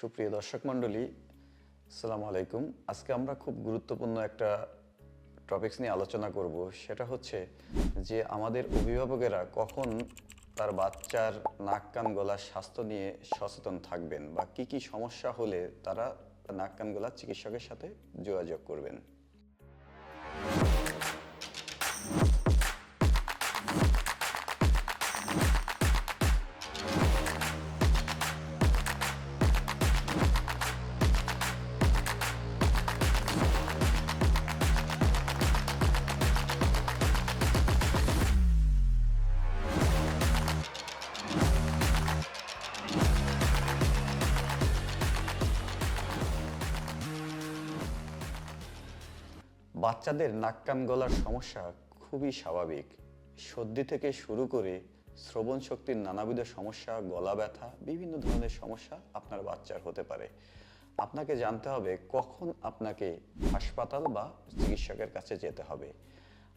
সুপ্রিয় দর্শক মণ্ডলী, আসসালামু আলাইকুম। আজকে আমরা খুব গুরুত্বপূর্ণ একটা টপিক্স নিয়ে আলোচনা করব। সেটা হচ্ছে যে আমাদের অভিভাবকেরা কখন তার বাচ্চার নাক কান গলার স্বাস্থ্য নিয়ে সচেতন থাকবেন বা কি কি সমস্যা হলে তারা নাক কান গলার চিকিৎসকের সাথে যোগাযোগ করবেন। বাচ্চাদের নাক কান গলার সমস্যা খুবই স্বাভাবিক। সর্দি থেকে শুরু করে শ্রবণ শক্তির নানাবিধ সমস্যা, গলা ব্যথা, বিভিন্ন ধরনের সমস্যা আপনার বাচ্চার হতে পারে। আপনাকে জানতে হবে কখন আপনাকে হাসপাতাল বা চিকিৎসকের কাছে যেতে হবে।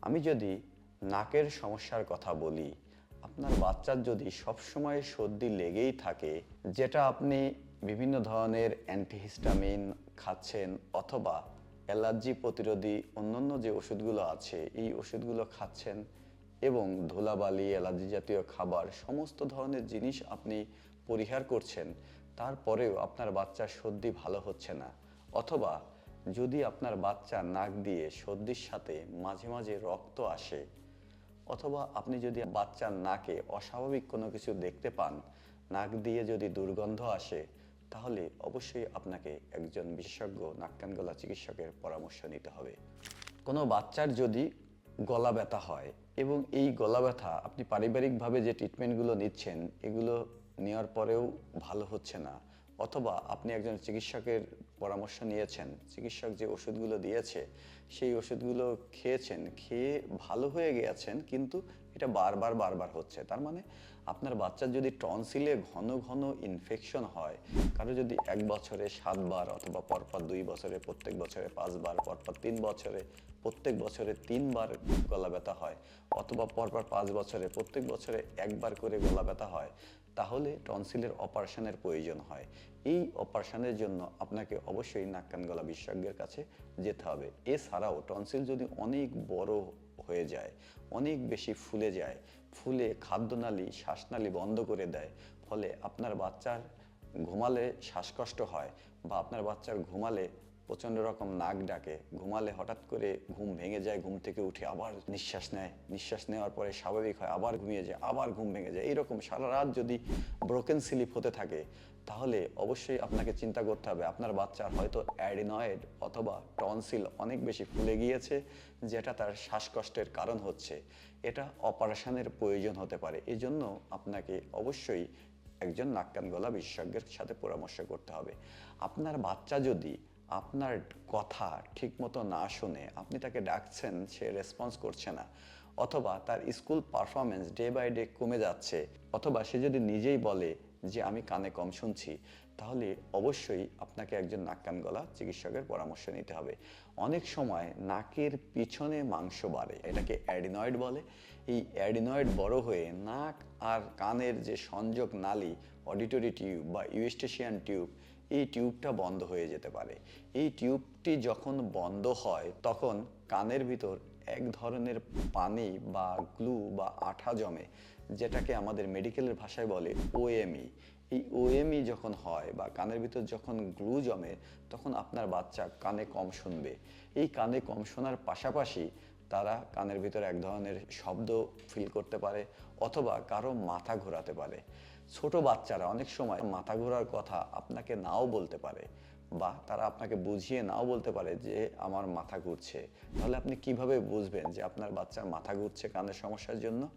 আমি যদি নাকের সমস্যার কথা বলি, আপনার বাচ্চার যদি সবসময় সর্দি লেগেই থাকে, যেটা আপনি বিভিন্ন ধরনের অ্যান্টিহিস্টামিন খাচ্ছেন অথবা অ্যালার্জি প্রতিরোধী অন্যান্য যে ওষুধগুলো আছে, এই ওষুধগুলো খাচ্ছেন এবং ধুলাবালি, অ্যালার্জি জাতীয় খাবার, সমস্ত ধরনের জিনিস আপনি পরিহার করছেন, তারপরেও আপনার বাচ্চার সর্দি ভালো হচ্ছে না। অথবা যদি আপনার বাচ্চা নাক দিয়ে সর্দির সাথে মাঝে মাঝে রক্ত আসে, অথবা আপনি যদি বাচ্চার নাকে অস্বাভাবিক কোনো কিছু দেখতে পান, নাক দিয়ে যদি দুর্গন্ধ আসে তাহলে অবশ্যই আপনাকে একজন বিশেষজ্ঞ নাক কান গলা চিকিৎসকের পরামর্শ নিতে হবে। কোনো বাচ্চার যদি গলা ব্যথা হয় এবং এই গলা ব্যথা আপনি পারিবারিকভাবে যে ট্রিটমেন্টগুলো নিচ্ছেন, এগুলো নেওয়ার পরেও ভালো হচ্ছে না অথবা আপনি একজন চিকিৎসকের পরামর্শ নিয়েছেন, চিকিৎসক যে ওষুধগুলো দিয়েছে, সেই ওষুধগুলো খেয়েছেন, খেয়ে ভালো হয়ে গিয়েছেন, কিন্তু এটা বারবার বারবার হচ্ছে। তার মানে আপনার বাচ্চার যদি টনসিলে ঘন ঘন ইনফেকশন হয়, কারও যদি এক বছরে সাতবার অথবা পরপর দুই বছরে, প্রত্যেক বছরে পাঁচবার, পরপর তিন বছরে, প্রত্যেক বছরে তিনবার গলা ব্যথা হয় অথবা পরপর পাঁচ বছরে, প্রত্যেক বছরে একবার করে গলা ব্যথা হয়, তাহলে টনসিলের অপারেশনের প্রয়োজন হয়। এই অপারেশনের জন্য আপনাকে অবশ্যই নাক কান গলা বিশেষজ্ঞের কাছে যেতে হবে। এছাড়াও টনসিল যদি অনেক বড় হয়ে যায়, অনেক বেশি ফুলে যায় ফুলে খাদ্যনালী, শ্বাসনালী বন্ধ করে দেয়, ফলে আপনার বাচ্চার ঘুমালে শ্বাসকষ্ট হয় বা আপনার বাচ্চার ঘুমালে প্রচণ্ড রকম নাক ডাকে। ঘুমালে হঠাৎ করে ঘুম ভেঙে যায়, ঘুম থেকে উঠে আবার নিঃশ্বাস নেয়। নিঃশ্বাস নেওয়ার পরে স্বাভাবিক হয়, আবার ঘুমিয়ে যায়, আবার ঘুম ভেঙে যায়। এইরকম সারা রাত যদি ব্রোকেন স্লিপ হতে থাকে তাহলে অবশ্যই আপনাকে চিন্তা করতে হবে। আপনার বাচ্চার হয়তো অ্যাডিনয়েড অথবা টনসিল অনেক বেশি ফুলে গিয়েছে, যেটা তার শ্বাসকষ্টের কারণ হচ্ছে। এটা অপারেশনের প্রয়োজন হতে পারে। এই জন্য আপনাকে অবশ্যই একজন নাক কান গলা বিশেষজ্ঞের সাথে পরামর্শ করতে হবে। আপনার বাচ্চা যদি আপনার কথা ঠিকমতো না শুনে আপনি তাকে ডাকছেন, সে রেসপন্স করছে না, অথবা তার school performance day by day কমে যাচ্ছে, অথবা সে যদি নিজেই বলে যে আমি কানে কম শুনছি, তাহলে অবশ্যই আপনাকে একজন নাক কান গলা চিকিৎসকের পরামর্শ নিতে হবে। অনেক সময় নাকের পিছনে মাংস বাড়ে, এটাকে অ্যাডিনয়েড বলে। এই অ্যাডিনয়েড বড় হয়ে নাক আর কানের যে সংযোগ নালী, অডিটরি টিউব বা ইউস্টেশিয়ান টিউব, এই টিউবটা বন্ধ হয়ে যেতে পারে। এই টিউবটি যখন বন্ধ হয়, তখন কানের ভিতর এক ধরনের পানি বা গ্লু বা আঠা জমে, যেটাকে আমাদের মেডিকেলের ভাষায় বলে ওএমই এই ওএমই যখন হয় বা কানের ভিতর যখন গ্লু জমে, তখন আপনার বাচ্চা কানে কম শুনবে। এই কানে কম শোনার পাশাপাশি তারা কানের ভিতরে এক ধরনের শব্দ ফিল করতে পারে অথবা কারও মাথা ঘোরাতে পারে। ছোট বাচ্চারা অনেক সময় মাথা ঘোরার কথা আপনাকে নাও বলতে পারে। বা তারা আপনাকে বুঝিয়ে নাও বলতে পারে যে আমার মাথা ঘুরছে। তাহলে আপনি কীভাবে বুঝবেন যে আপনার বাচ্চার মাথা ঘুরছে কানের সমস্যার জন্য?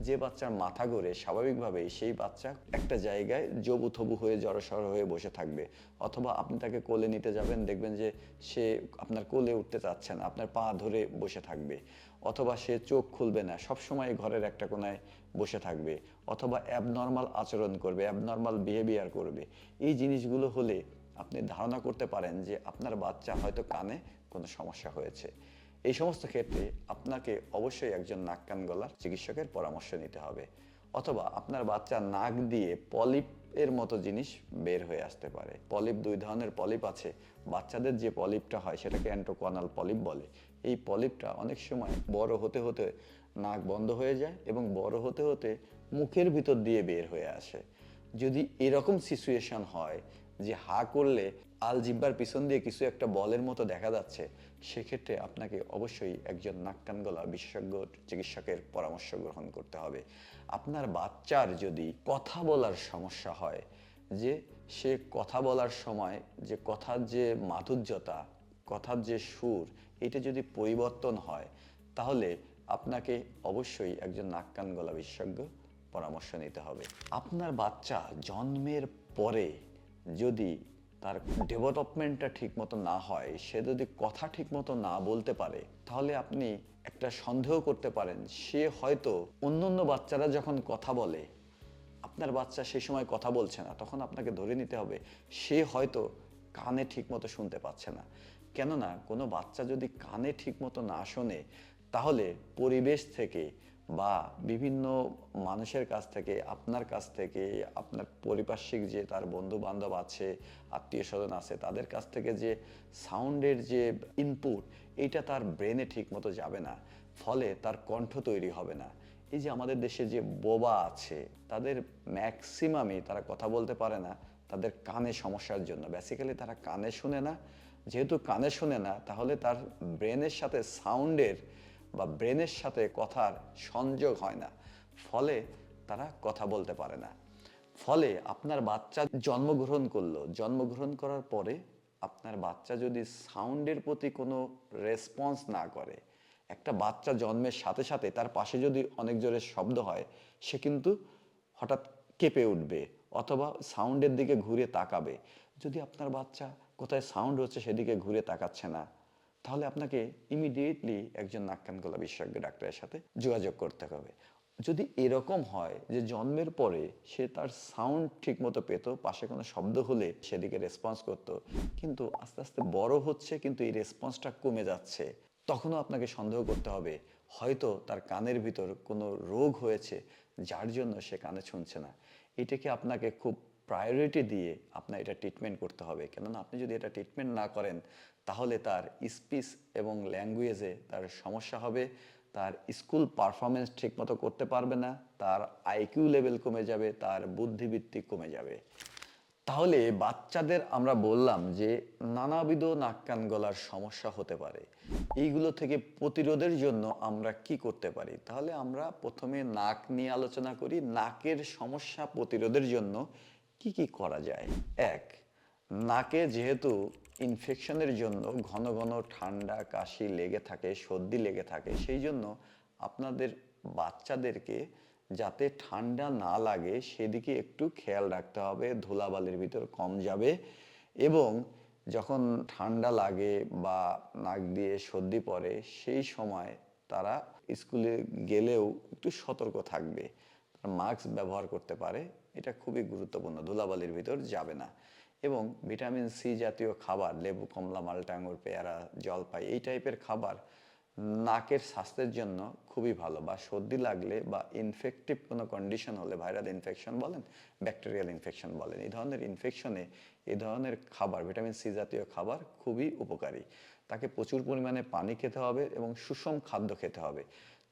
যে বাচ্চার মাথা ঘুরে স্বাভাবিকভাবেই সেই বাচ্চা একটা জায়গায় জবু থবু হয়ে জড়সড় হয়ে বসে থাকবে। অথবা আপনি তাকে কোলে নিতে যাবেন, দেখবেন যে সে আপনার কোলে উঠতে চাচ্ছে না, আপনার পা ধরে বসে থাকবে। অথবা সে চোখ খুলবে না, সবসময় ঘরের একটা কোনায় বসে থাকবে। অথবা অ্যাবনর্মাল আচরণ করবে অ্যাবনর্মাল বিহেভিয়ার করবে। এই জিনিসগুলো হলে আপনি ধারণা করতে পারেন যে আপনার বাচ্চা হয়তো কানে কোনো সমস্যা হয়েছে। এই সমস্ত ক্ষেত্রে আপনাকে অবশ্যই একজন নাক কান গলার চিকিৎসকের পরামর্শ নিতে হবে। অথবা আপনার বাচ্চা নাক দিয়ে পলিপ এর মতো জিনিস বের হয়ে আসতে পারে। পলিপ দুই ধরনের পলিপ আছে। বাচ্চাদের যে পলিপটা হয় সেটাকে অ্যান্টোকোয়ানাল পলিপ বলে। এই পলিপটা অনেক সময় বড় হতে হতে নাক বন্ধ হয়ে যায় এবং বড় হতে হতে মুখের ভিতর দিয়ে বের হয়ে আসে। যদি এরকম সিচুয়েশন হয় যে হা করলে আল জিব্বার পিছন দিয়ে কিছু একটা বলের মতো দেখা যাচ্ছে, সেক্ষেত্রে আপনাকে অবশ্যই একজন নাককান গলা বিশেষজ্ঞ চিকিৎসকের পরামর্শ গ্রহণ করতে হবে। আপনার বাচ্চার যদি কথা বলার সমস্যা হয়, যে সে কথা বলার সময় যে কথার যে মাধুর্যতা, কথার যে সুর, এটা যদি পরিবর্তন হয়, তাহলে আপনাকে অবশ্যই একজন নাক কান গলা বিশেষজ্ঞ পরামর্শ নিতে হবে। আপনার বাচ্চা জন্মের পরে যদি তার ডেভেলপমেন্টটা ঠিক মতো না হয়, সে যদি কথা ঠিক মতো না বলতে পারে, তাহলে আপনি একটা সন্দেহ করতে পারেন, সে হয়তো অন্য অন্য বাচ্চারা যখন কথা বলে, আপনার বাচ্চা সেই সময় কথা বলছে না, তখন আপনাকে ধরে নিতে হবে, সে হয়তো কানে ঠিক মতো শুনতে পাচ্ছে না। কেননা কোনো বাচ্চা যদি কানে ঠিক মতো না শোনে, তাহলে পরিবেশ থেকে বা বিভিন্ন মানুষের কাছ থেকে, আপনার কাছ থেকে, আপনার পরিপার্শ্বিক যে তার বন্ধু বান্ধব আছে আত্মীয় স্বজন আছে, তাদের কাছ থেকে যে সাউন্ডের যে ইনপুট এইটা তার ব্রেনে ঠিক মতো যাবে না। ফলে তার কণ্ঠ তৈরি হবে না। এই যে আমাদের দেশে যে বোবা আছে, তাদের ম্যাক্সিমামই তারা কথা বলতে পারে না, তাদের কানে সমস্যার জন্য। বেসিক্যালি তারা কানে শুনে না। যেহেতু কানে শুনে না, তাহলে তার ব্রেনের সাথে সাউন্ডের বা ব্রেনের সাথে কথার সংযোগ হয় না। ফলে তারা কথা বলতে পারে না। ফলে আপনার বাচ্চা জন্মগ্রহণ করল। জন্মগ্রহণ করার পরে আপনার বাচ্চা যদি সাউন্ডের প্রতি কোনো রেসপন্স না করে, একটা বাচ্চা জন্মের সাথে সাথে তার পাশে যদি অনেক জোরে শব্দ হয়, সে কিন্তু হঠাৎ কেঁপে উঠবে অথবা সাউন্ডের দিকে ঘুরে তাকাবে। যদি আপনার বাচ্চা কোথায় সাউন্ড হচ্ছে সেদিকে ঘুরে তাকাচ্ছে না তাহলে আপনাকে ইমিডিয়েটলি একজন নাক কান গলা বিশেষজ্ঞ ডাক্তারের সাথে যোগাযোগ করতে হবে। যদি এরকম হয় যে জন্মের পরে সে তার সাউন্ড ঠিক মতো পেত, পাশে কোনো শব্দ হলে সেদিকে রেসপন্স করত, কিন্তু আস্তে আস্তে বড় হচ্ছে, কিন্তু এই রেসপন্সটা কমে যাচ্ছে, তখনও আপনাকে সন্দেহ করতে হবে, হয়তো তার কানের ভিতর কোনো রোগ হয়েছে, যার জন্য সে কানে শুনছে না। এটাকে আপনাকে খুব প্রায়োরিটি দিয়ে আপনার এটা ট্রিটমেন্ট করতে হবে। কেননা আপনি যদি এটা ট্রিটমেন্ট না করেন, তাহলে তার স্পিচ এবং ল্যাঙ্গুয়েজে তার সমস্যা হবে, তার স্কুল পারফরমেন্স ঠিকমতো করতে পারবে না, তার আইকিউ লেভেল কমে যাবে, তার বুদ্ধিবৃত্তি কমে যাবে। তাহলে বাচ্চাদের আমরা বললাম যে নানাবিধ নাক কান গলার সমস্যা হতে পারে। এইগুলো থেকে প্রতিরোধের জন্য আমরা কি করতে পারি? তাহলে আমরা প্রথমে নাক নিয়ে আলোচনা করি। নাকের সমস্যা প্রতিরোধের জন্য কি কি করা যায়? এক, নাকে যেহেতু ইনফেকশনের জন্য ঘন ঘন ঠান্ডা, কাশি লেগে থাকে, সর্দি লেগে থাকে, সেই জন্য আপনাদের বাচ্চাদেরকে যাতে ঠান্ডা না লাগে, সেদিকে একটু খেয়াল রাখতে হবে, ধুলাবালির ভিতর কম যাবে এবং যখন ঠান্ডা লাগে বা নাক দিয়ে সর্দি পড়ে, সেই সময় তারা স্কুলে গেলেও একটু সতর্ক থাকবে। মাস্ক ব্যবহার করতে পারে এটা খুবই গুরুত্বপূর্ণ, ধুলাবালির ভিতর যাবে না। এবং ভিটামিন সি জাতীয় খাবার, লেবু, কমলা মালটা আঙুর পেয়ারা, জলপাই, এই টাইপের খাবার নাকের স্বাস্থ্যের জন্য খুবই ভালো বা সর্দি লাগলে বা ইনফেক্টিভ কোনো কন্ডিশন হলে, ভাইরাল ইনফেকশন বলেন ব্যাকটেরিয়াল ইনফেকশন বলেন, এই ধরনের ইনফেকশনে এই ধরনের খাবার ভিটামিন সি জাতীয় খাবার খুবই উপকারী। তাকে প্রচুর পরিমাণে পানি খেতে হবে এবং সুষম খাদ্য খেতে হবে।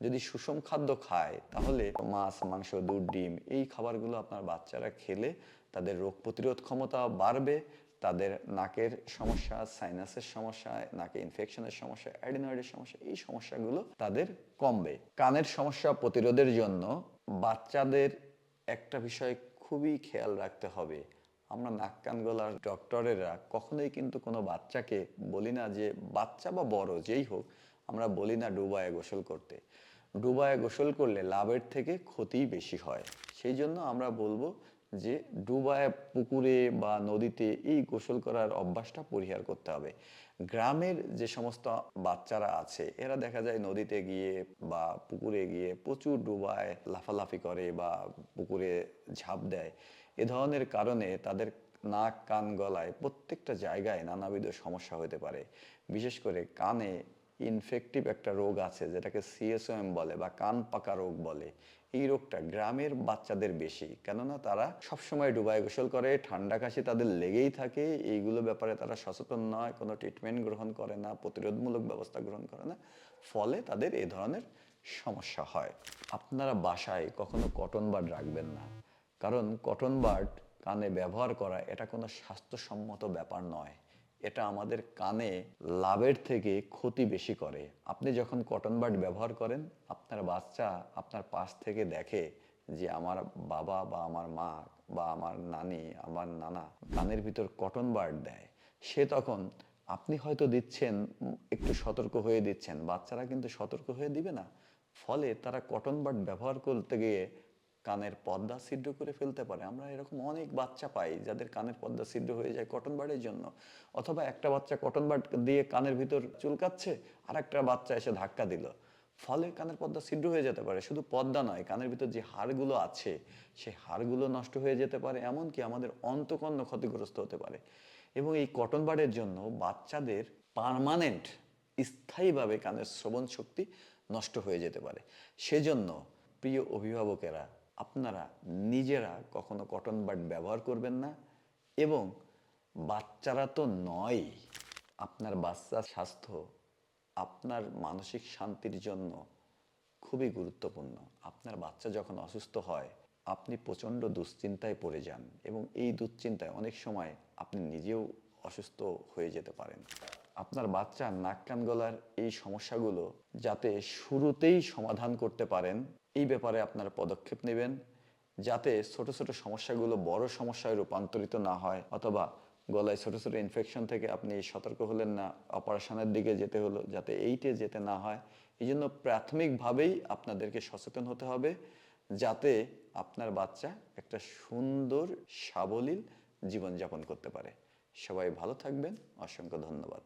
যদি সুষম খাদ্য খায়, তাহলে মাছ, মাংস, দুধ, ডিম, এই খাবারগুলো আপনার বাচ্চারা খেলে তাদের রোগ প্রতিরোধ ক্ষমতা বাড়বে তাদের নাকের সমস্যা সাইনাসের সমস্যা, নাকে ইনফেকশনের সমস্যা অ্যাডিনয়েডের সমস্যা, এই সমস্যাগুলো তাদের কমবে। কানের সমস্যা প্রতিরোধের জন্য বাচ্চাদের একটা বিষয় খুবই খেয়াল রাখতে হবে। আমরা নাক কান গলার ডক্টরেরা কখনোই কিন্তু কোনো বাচ্চাকে বলি না যে বাচ্চা বা বড়, যেই হোক, আমরা বলি না ডুবায় গোসল করতে। ডুবায় গোসল করলে লাভের থেকে ক্ষতিই বেশি হয়। সেই জন্য আমরা বলব যে ডুবায়, পুকুরে বা নদীতে এই গোসল করার অভ্যাসটা পরিহার করতে হবে। গ্রামের যে সমস্ত বাচ্চারা আছে, এরা দেখা যায় নদীতে গিয়ে বা পুকুরে গিয়ে প্রচুর ডুবায়, লাফালাফি করে বা পুকুরে ঝাঁপ দেয়। এ ধরনের কারণে তাদের নাক, কান, গলায় প্রত্যেকটা জায়গায় নানাবিধ সমস্যা হতে পারে। বিশেষ করে কানে ইনফেক্টিভ একটা রোগ আছে, যেটাকে সিএসওএম বলে বা কান পাকা রোগ বলে। এই রোগটা গ্রামের বাচ্চাদের বেশি, কেননা তারা সবসময় ডুবায় গোসল করে, ঠান্ডা কাশি তাদের লেগেই থাকে। এইগুলো ব্যাপারে তারা সচেতন নয়, কোনো ট্রিটমেন্ট গ্রহণ করে না, প্রতিরোধমূলক ব্যবস্থা গ্রহণ করে না। ফলে তাদের এই ধরনের সমস্যা হয়। আপনারা বাসায় কখনো কটন বার্ড রাখবেন না। কারণ কটন বার্ড কানে ব্যবহার করা এটা কোনো স্বাস্থ্যসম্মত ব্যাপার নয়। এটা আমাদের কানে লাভের থেকে ক্ষতি বেশি করে। আপনি যখন কটন বাড ব্যবহার করেন, আপনার বাচ্চা আপনার পাশ থেকে দেখে যে আমার বাবা বা আমার মা বা আমার নানি, আমার নানা কানের ভিতর কটন বাড দেয়, সে তখন আপনি হয়তো দিচ্ছেন, একটু সতর্ক হয়ে দিচ্ছেন। বাচ্চারা কিন্তু সতর্ক হয়ে দিবে না। ফলে তারা কটন বাড ব্যবহার করতে গিয়ে কানের পর্দা ছিদ্র করে ফেলতে পারে। আমরা এরকম অনেক বাচ্চা পাই যাদের কানের পর্দা ছিদ্র হয়ে যায় কটন বার্ডের জন্য। অথবা একটা বাচ্চা কটন বার্ড দিয়ে কানের ভিতর চুলকাচ্ছে আর একটা বাচ্চা এসে ধাক্কা দিল। ফলে কানের পর্দা ছিদ্র হয়ে যেতে পারে। শুধু পর্দা নয়, কানের ভিতর যে হাড়গুলো আছে, সেই হাড়গুলো নষ্ট হয়ে যেতে পারে, এমনকি আমাদের অন্তকর্ণ ক্ষতিগ্রস্ত হতে পারে। এবং এই কটন বার্ডের জন্য বাচ্চাদের পার্মানেন্ট, স্থায়ীভাবে কানের শ্রবণ শক্তি নষ্ট হয়ে যেতে পারে। সেজন্য প্রিয় অভিভাবকেরা আপনারা নিজেরা কখনো কটন বাড ব্যবহার করবেন না এবং বাচ্চারা তো নয় আপনার বাচ্চার স্বাস্থ্য, আপনার মানসিক শান্তির জন্য খুবই গুরুত্বপূর্ণ। আপনার বাচ্চা যখন অসুস্থ হয়, আপনি প্রচণ্ড দুশ্চিন্তায় পড়ে যান এবং এই দুশ্চিন্তায় অনেক সময় আপনি নিজেও অসুস্থ হয়ে যেতে পারেন। আপনার বাচ্চার নাক কান গলার এই সমস্যাগুলো যাতে শুরুতেই সমাধান করতে পারেন এই ব্যাপারে আপনারা পদক্ষেপ নেবেন যাতে ছোট ছোট সমস্যাগুলো বড় সমস্যায় রূপান্তরিত না হয় অথবা গলায় ছোট ছোট ইনফেকশন থেকে আপনি সতর্ক হলেন না, অপারেশনের দিকে যেতে হলো যাতে এইটে যেতে না হয়। এই জন্য প্রাথমিকভাবেই আপনাদেরকে সচেতন হতে হবে যাতে আপনার বাচ্চা একটা সুন্দর, সাবলীল জীবনযাপন করতে পারে। সবাই ভালো থাকবেন, অসংখ্য ধন্যবাদ।